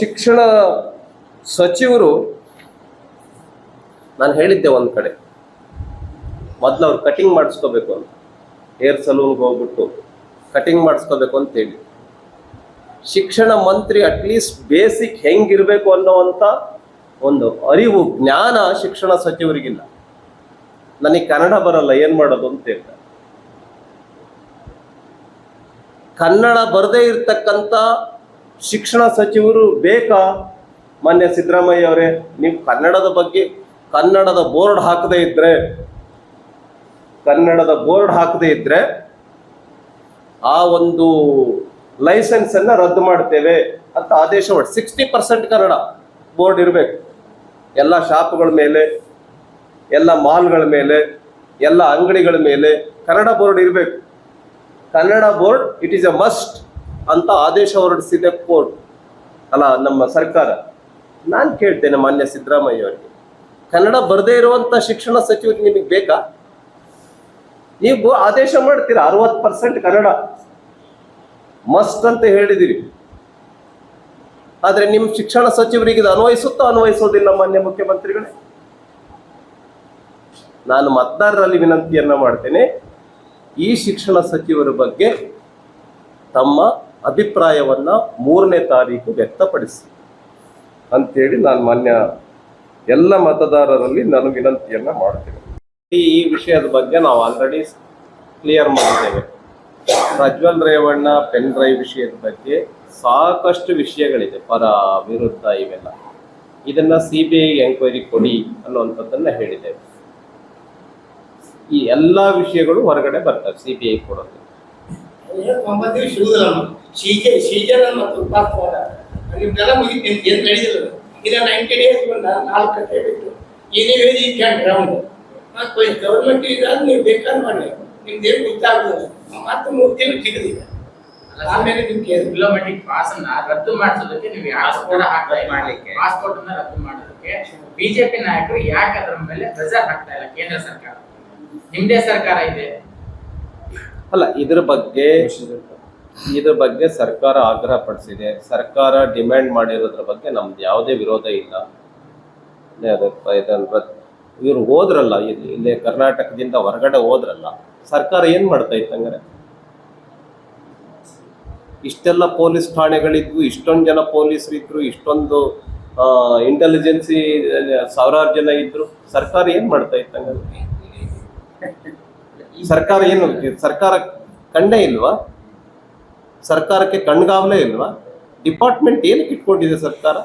ಶಿಕ್ಷಣ ಸಚಿವರು, ನಾನು ಹೇಳಿದ್ದೆ ಒಂದು ಕಡೆ. ಮೊದಲು ಅವ್ರು ಕಟಿಂಗ್ ಮಾಡಿಸ್ಕೋಬೇಕು ಅಂತ. ಹೇರ್ ಸಲೂನ್ಗೆ ಹೋಗ್ಬಿಟ್ಟು ಕಟಿಂಗ್ ಮಾಡಿಸ್ಕೋಬೇಕು ಅಂತ ಹೇಳಿ. ಶಿಕ್ಷಣ ಮಂತ್ರಿ ಅಟ್ಲೀಸ್ಟ್ ಬೇಸಿಕ್ ಹೆಂಗಿರಬೇಕು ಅನ್ನೋವಂಥ ಒಂದು ಅರಿವು, ಜ್ಞಾನ ಶಿಕ್ಷಣ ಸಚಿವರಿಗಿಲ್ಲ. ನನಗೆ ಕನ್ನಡ ಬರಲ್ಲ, ಏನ್ ಮಾಡೋದು ಅಂತ ಹೇಳ್ತಾರೆ ಕನ್ನಡ ಬರದೇ ಇರ್ತಕ್ಕಂಥ ಶಿಕ್ಷಣ ಸಚಿವರು ಬೇಕಾ? ಮಾನ್ಯ ಸಿದ್ದರಾಮಯ್ಯ ಅವರೇ, ನೀವು ಕನ್ನಡದ ಬಗ್ಗೆ, ಕನ್ನಡದ ಬೋರ್ಡ್ ಹಾಕದೇ ಇದ್ರೆ, ಕನ್ನಡದ ಬೋರ್ಡ್ ಹಾಕದೇ ಇದ್ರೆ, ಆ ಒಂದು ಲೈಸೆನ್ಸ್ ಅನ್ನ ರದ್ದು ಮಾಡ್ತೇವೆ ಅಂತ ಆದೇಶ ಮಾಡಿ ಸಿಕ್ಸ್ಟಿ ಪರ್ಸೆಂಟ್ ಕನ್ನಡ ಬೋರ್ಡ್ ಇರಬೇಕು. ಎಲ್ಲ ಶಾಪ್ಗಳ ಮೇಲೆ, ಎಲ್ಲ ಮಾಲ್ಗಳ ಮೇಲೆ, ಎಲ್ಲ ಅಂಗಡಿಗಳ ಮೇಲೆ ಕನ್ನಡ ಬೋರ್ಡ್ ಇರಬೇಕು. Kannada board it is a must ಅಂತ ಆದೇಶ ಹೊರಡಿಸಿದೆ ಕೋರ್ಟ್, ಅಲ್ಲ, ನಮ್ಮ ಸರ್ಕಾರ. ನಾನು ಕೇಳ್ತೇನೆ ಮಾನ್ಯ ಸಿದ್ದರಾಮಯ್ಯ ಅವರಿಗೆ. ಕನ್ನಡ ಬರದೇ ಇರುವಂತ ಶಿಕ್ಷಣ ಸಚಿವರು ನಿಮಗೆ ಬೇಕಾ? ನೀವು ಆದೇಶ ಮಾಡ್ತೀರಾ? ಅರವತ್ತು ಪರ್ಸೆಂಟ್ ಕನ್ನಡ ಮಸ್ಟ್ ಅಂತ ಹೇಳಿದಿರಿ. ಆದ್ರೆ ನಿಮ್ಮ ಶಿಕ್ಷಣ ಸಚಿವರಿಗೆ ಇದು ಅನ್ವಯಿಸುತ್ತೋ ಅನ್ವಯಿಸೋದಿಲ್ಲ ಮಾನ್ಯ ಮುಖ್ಯಮಂತ್ರಿಗಳೇ? ನಾನು ಮತದಾರರಲ್ಲಿ ವಿನಂತಿಯನ್ನ ಮಾಡ್ತೇನೆ, ಈ ಶಿಕ್ಷಣ ಸಚಿವರ ಬಗ್ಗೆ ತಮ್ಮ ಅಭಿಪ್ರಾಯವನ್ನ ಮೂರನೇ ತಾರೀಕು ವ್ಯಕ್ತಪಡಿಸಿ. ಅಂತೇಳಿ ನಾನು ಮಾನ್ಯ ಎಲ್ಲ ಮತದಾರರಲ್ಲಿ ನಾನು ವಿನಂತಿಯನ್ನ ಮಾಡ್ತೇನೆ. ಈ ವಿಷಯದ ಬಗ್ಗೆ ನಾವು ಆಲ್ರೆಡಿ ಕ್ಲಿಯರ್ ಮಾಡಿದ್ದೇವೆ. ಪ್ರಜ್ವಲ್ ರೇವಣ್ಣ ಪೆನ್ ಡ್ರೈವ್ ವಿಷಯದ ಬಗ್ಗೆ ಸಾಕಷ್ಟು ವಿಷಯಗಳಿದೆ, ಪರ ವಿರುದ್ಧ ಇವೆಲ್ಲ. ಇದನ್ನ ಸಿ ಬಿ ಐ ಎಂಕ್ವೈರಿ ಕೊಡಿ ಅನ್ನುವಂಥದ್ದನ್ನು ಹೇಳಿದ್ದೇವೆ. ಈ ಎಲ್ಲ ವಿಷಯಗಳು ಹೊರಗಡೆ ಬರ್ತವೆ ಸಿ ಬಿ ಐ ಕೊಡೋದು ಒಂಬತ್ತು ಇರುವುದಿಲ್ಲ ಸೀಜೆ ಸೀಜನ್ ಮತ್ತು ಉಪಾಸವಾದ ನಿಮ್ದೆಲ್ಲ ಮುಗಿತು ಏನು ನಡೆದಿಲ್ಲ ಇಲ್ಲ ನೈಂಟಿ ಡೇಸ್ ಬಂದ ನಾಲ್ಕು ಗಂಟೆ ಬಿಟ್ಟು. ಏನೇ ಈ ಕ್ಯಾನ್ ಗ್ರೌಂಡ್ ಮತ್ತು ಗೌರ್ಮೆಂಟ್ ಇದಾಗ ನೀವು ಬೇಕಾದ್ರೆ ಮಾಡಿ. ಏನು ಗೊತ್ತಾಗೋದಿಲ್ಲ ಮತ್ತೆ ಮೂರು ತಿಂಗಳು ಸಿಗದಿಲ್ಲ. ಆಮೇಲೆ ನಿಮ್ಗೆ ಕಿಲೋಮೀಟರ್ ಪಾಸ್ ಅನ್ನ ರದ್ದು ಮಾಡಿಸೋದಕ್ಕೆ ನೀವು ಕೂಡ ಹಾಕ್ತಾ ಮಾಡ್ಲಿಕ್ಕೆ. ಪಾಸ್ಪೋರ್ಟ್ ಅನ್ನ ರದ್ದು ಮಾಡೋದಕ್ಕೆ ಬಿಜೆಪಿ ನಾಯಕರು ಯಾಕೆ ಅದರ ಮೇಲೆ ಪ್ರೆಸರ್ ಹಾಕ್ತಾ ಇಲ್ಲ ಕೇಂದ್ರ ಸರ್ಕಾರ? ನಿಮ್ದೇ ಸರ್ಕಾರ ಇದೆ. ಅಲ್ಲ ಇದ್ರ ಬಗ್ಗೆ ಇದ್ರ ಬಗ್ಗೆ ಸರ್ಕಾರ ಆಗ್ರಹ ಪಡಿಸಿದೆ. ಸರ್ಕಾರ ಡಿಮ್ಯಾಂಡ್ ಮಾಡಿರೋದ್ರ ಬಗ್ಗೆ ನಮ್ದು ಯಾವುದೇ ವಿರೋಧ ಇಲ್ಲ. ಇವ್ರು ಹೋದ್ರಲ್ಲ ಇಲ್ಲಿ ಇಲ್ಲಿ ಕರ್ನಾಟಕದಿಂದ ಹೊರಗಡೆ ಹೋದ್ರಲ್ಲ ಸರ್ಕಾರ ಏನ್ ಮಾಡ್ತಾ ಇತ್ತು ಹಂಗಾರೆ? ಇಷ್ಟೆಲ್ಲ ಪೊಲೀಸ್ ಠಾಣೆಗಳಿದ್ವು ಇಷ್ಟೊಂದು ಜನ ಪೊಲೀಸರು ಇದ್ರು ಇಷ್ಟೊಂದು ಇಂಟೆಲಿಜೆನ್ಸಿ ಸಾವಿರಾರು ಜನ ಇದ್ರು. ಸರ್ಕಾರ ಏನ್ ಮಾಡ್ತಾ ಇತ್ತು ಹಂಗಾರೆ? ಸರ್ಕಾರ ಏನು ಸರ್ಕಾರ ಕಂಡೇ ಇಲ್ವಾ? ಸರ್ಕಾರಕ್ಕೆ ಕಣ್ಗಾವಲೇ ಇಲ್ವಾ? ಡಿಪಾರ್ಟ್ಮೆಂಟ್ ಏನಕ್ಕೆ ಇಟ್ಕೊಂಡಿದೆ ಸರ್ಕಾರ?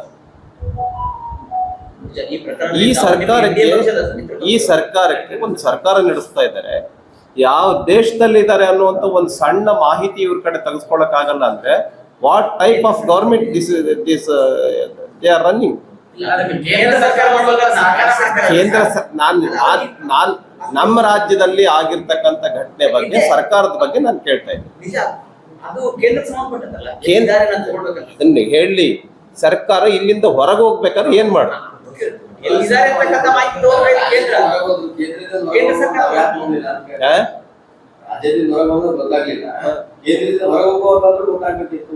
ಈ ಈ ಸರ್ಕಾರಕ್ಕೆ ಈ ಸರ್ಕಾರಕ್ಕೆ ಒಂದು ಸರ್ಕಾರ ನಡೆಸ್ತಾ ಇದ್ದಾರೆ. ಯಾವ ದೇಶದಲ್ಲಿ ಇದ್ದಾರೆ ಅನ್ನುವಂತ ಒಂದು ಸಣ್ಣ ಮಾಹಿತಿ ಇವ್ರ ಕಡೆ ತೆಗೆಸ್ಕೊಳಕ್ ಆಗಲ್ಲ ಅಂದ್ರೆ what type of government this this they are running ಕೇಂದ್ರ ನಾನ್- ನಾನ್ ನಮ್ಮ ರಾಜ್ಯದಲ್ಲಿ ಆಗಿರ್ತಕ್ಕಂಥ ಘಟನೆ ಬಗ್ಗೆ ಸರ್ಕಾರದ ಬಗ್ಗೆ ನಾನು ಕೇಳ್ತಾ ಇದ್ದೀನಿ. ಹೇಳಿ. ಸರ್ಕಾರ ಇಲ್ಲಿಂದ ಹೊರಗೆ ಹೋಗ್ಬೇಕಾದ್ರೆ ಏನ್ ಮಾಡ?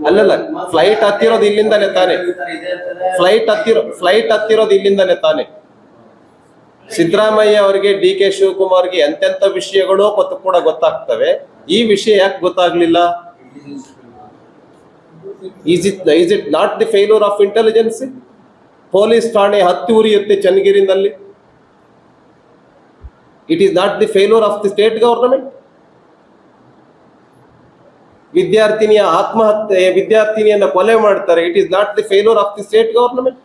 ಅಲ್ಲಲ್ಲ, ಫ್ಲೈಟ್ ಹತ್ತಿರೋದು ಇಲ್ಲಿಂದಾನೆ ತಾನೆ. ಫ್ಲೈಟ್ ಹತ್ತಿರೋ ಫ್ಲೈಟ್ ಹತ್ತಿರೋದು ಇಲ್ಲಿಂದಾನೆ ತಾನೆ. ಸಿದ್ದರಾಮಯ್ಯ ಅವರಿಗೆ, ಡಿ ಕೆ ಶಿವಕುಮಾರ್ಗೆ ಎಂತೆಂತ ವಿಷಯಗಳು ಗೊತ್ತು ಕೂಡ ಗೊತ್ತಾಗ್ತವೆ. ಈ ವಿಷಯ ಯಾಕೆ ಗೊತ್ತಾಗ್ಲಿಲ್ಲ? Is it is it not the failure of intelligence police ಠಾಣೆ ಹತ್ತಿ ಉರಿಯುತ್ತೆ ಚನ್ನಗಿರಿನಲ್ಲಿ. It is not the failure of the state government ವಿದ್ಯಾರ್ಥಿನಿಯ ಆತ್ಮಹತ್ಯೆ, ವಿದ್ಯಾರ್ಥಿನಿಯನ್ನ ಕೊಲೆ ಮಾಡ್ತಾರೆ. It is not the failure of the state government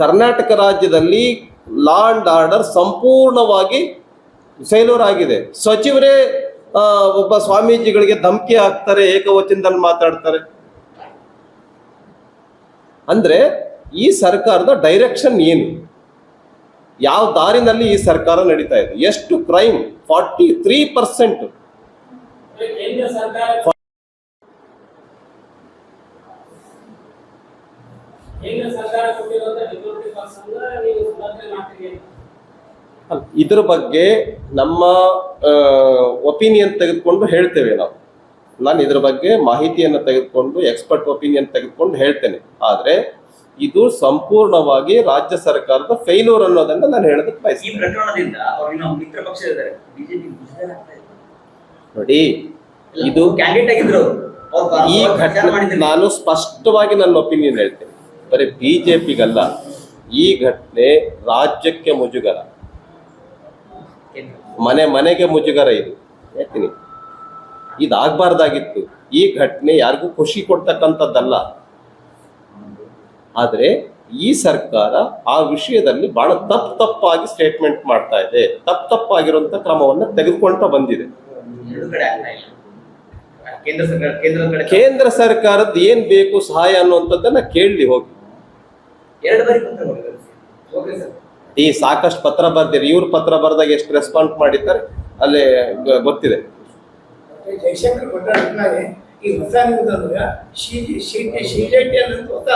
Karnataka ರಾಜ್ಯದಲ್ಲಿ ಲಾ ಅಂಡ್ ಆರ್ಡರ್ ಸಂಪೂರ್ಣವಾಗಿ ಸೈಲೂರ್ ಆಗಿದೆ ಸಚಿವರೇ ಒಬ್ಬ ಸ್ವಾಮೀಜಿಗಳಿಗೆ ಧಮಕಿ ಹಾಕ್ತಾರೆ, ಏಕವಚನದಲ್ಲಿ ಮಾತಾಡ್ತಾರೆ. ಅಂದ್ರೆ ಈ ಸರ್ಕಾರದ ಡೈರೆಕ್ಷನ್ ಏನು? ಯಾವ ದಾರಿನಲ್ಲಿ ಈ ಸರ್ಕಾರ ನಡೀತಾ ಇದೆ? ಎಷ್ಟು ಕ್ರೈಮ್? ಫಾರ್ಟಿ ತ್ರೀ ಪರ್ಸೆಂಟ್ ಕೇಂದ್ರ ಸರ್ಕಾರ ಕೇಂದ್ರ ಸರ್ಕಾರ ಕೊಟ್ಟಿರುವಂತ ಡಿಪ್ಲೊಮೆಟಿಕ್ ಪಾಸ್ ಅನ್ನ ನೀವು ಸುಧಾರಣೆ ಮಾಡ್ತೀರಿ ಇದ್ರ ಬಗ್ಗೆ ನಮ್ಮ ಒಪಿನಿಯನ್ ತೆಗೆದುಕೊಂಡು ಹೇಳ್ತೇವೆ ನಾವು. ನಾನು ಇದ್ರ ಬಗ್ಗೆ ಮಾಹಿತಿಯನ್ನು ತೆಗೆದುಕೊಂಡು ಎಕ್ಸ್ಪರ್ಟ್ ಒಪಿನಿಯನ್ ತೆಗೆದುಕೊಂಡು ಹೇಳ್ತೇನೆ. ಆದ್ರೆ ಇದು ಸಂಪೂರ್ಣವಾಗಿ ರಾಜ್ಯ ಸರ್ಕಾರದ ಫೇಲ್ಯೂರ್ ಅನ್ನೋದನ್ನ ನಾನು ಹೇಳೋದಕ್ಕೆ ಈ ಬಯಸ್ತೀನಿ. ಪ್ರಕರಣದಿಂದ ಅವ್ರು ಇನ್ನೂ ಮಿತ್ರ ಪಕ್ಷ ಇದ್ದಾರೆ. ಬಿಜೆಪಿ ನೋಡಿ ಇದು ಕ್ಯಾಂಡಿಡೇಟ್ ಆಗಿದ್ರು. ಈ ಘಟನೆ. ನಾನು ಸ್ಪಷ್ಟವಾಗಿ ನನ್ನ ಒಪಿನಿಯನ್ ಹೇಳ್ತೇನೆ. ಬರೀ ಪಿಗಲ್ಲ ಈ ಘಟನೆ ರಾಜ್ಯಕ್ಕೆ ಮುಜುಗರ. ಮನೆ ಮನೆಗೆ ಮುಜುಗರ ಇದು. ಹೇಳ್ತೀನಿ. ಇದಾಗಬಾರ್ದಾಗಿತ್ತು. ಈ ಘಟನೆ ಯಾರಿಗೂ ಖುಷಿ ಕೊಡ್ತಕ್ಕಂಥದ್ದಲ್ಲ. ಆದರೆ ಈ ಸರ್ಕಾರ ಆ ವಿಷಯದಲ್ಲಿ ಬಹಳ ತಪ್ಪು ತಪ್ಪಾಗಿ ಸ್ಟೇಟ್ಮೆಂಟ್ ಮಾಡ್ತಾ ಇದೆ. ತಪ್ಪು ತಪ್ಪಾಗಿರುವಂತ ಕ್ರಮವನ್ನು ತೆಗೆದುಕೊಂತ ಬಂದಿದೆ ಎರಡು ಕಡೆ ಆಗ್ತಾ ಇಲ್ಲ ಕೇಂದ್ರ ಸರ್ಕಾರ ಕೇಂದ್ರದ ಕಡೆ ಕೇಂದ್ರ ಸರ್ಕಾರದ್ದು ಏನ್ ಬೇಕು ಸಹಾಯ ಅನ್ನುವಂಥದ್ದನ್ನ ಕೇಳಲಿ ಹೋಗಿ. ಎರಡು ಬಾರಿ ಪತ್ರ ಬರೆದಿದ್ದಾರೆ. ಹೋಗ್ಲಿ ಸರ್. ಈ ಸಾಕಷ್ಟು ಪತ್ರ ಬರ್ದಿರಿ. ಇವ್ರ ಪತ್ರ ಬರ್ದಾಗ ಎಷ್ಟು ರೆಸ್ಪಾಂಡ್ ಮಾಡಿದ್ದಾರೆ ಅಲ್ಲಿ ಗೊತ್ತಿದೆ. ಜಯಶಂಕರ್ ಈ ಹೊಸ ಅಂದ್ರೆ ಹೊಸ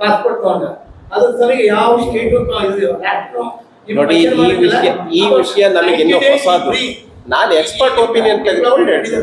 ಪಾಸ್ಪೋರ್ಟ್ ತಗೊಂಡ ಸಲುವಾಗಿ ಯಾವ ಸ್ಟೇಟು ನೋಡಿ ಈ ವಿಷಯ ಈ ವಿಷಯ ನಮಗೆ ಇನ್ನೂ ಹೊಸದು. ನಾನು ಎಕ್ಸ್ಪರ್ಟ್ ಒಪಿನಿಯನ್ ತೆಗೆದುಕೊಂಡು ಹೇಳ್ತೇನೆ